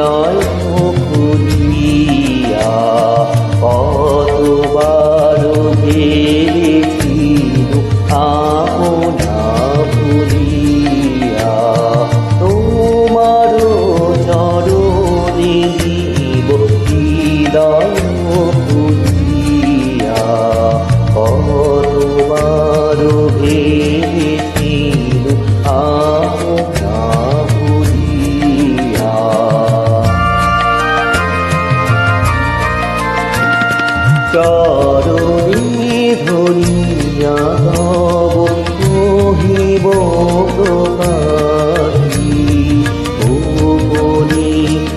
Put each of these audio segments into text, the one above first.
rồi চরণে ধরিয়া নব কহিব প্রকাশী গোপনে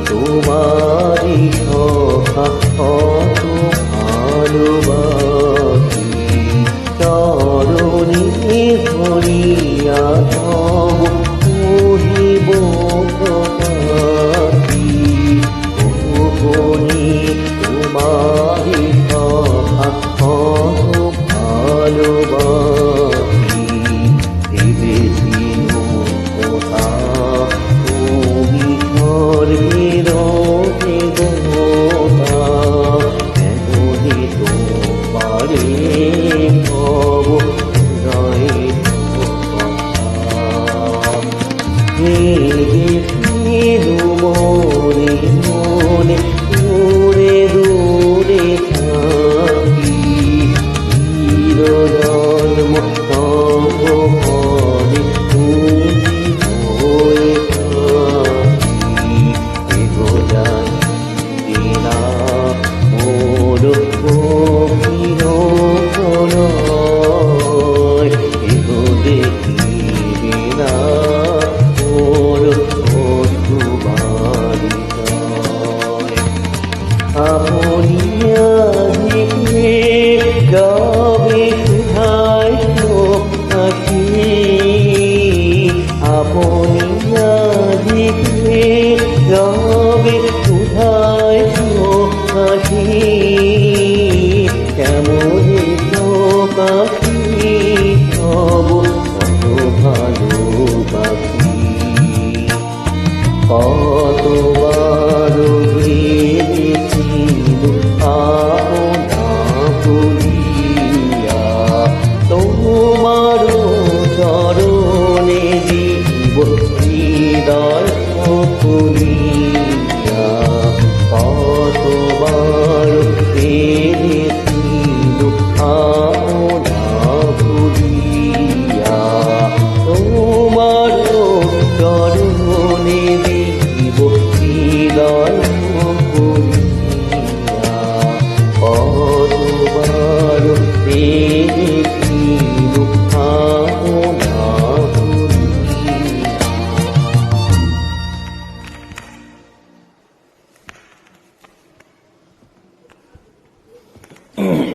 তোমারি সখা অত ভালোবাসি চরণে ধরিয়া নব মনে মনে দূরে দূরে থাকি চিরজন্ম তব হবে কোথায় কাশি কেমন তো পাখি? কত ভালো পাখি। কতবার ভেবেছি আপনা পুরিয়া তোমার চরণে Amor.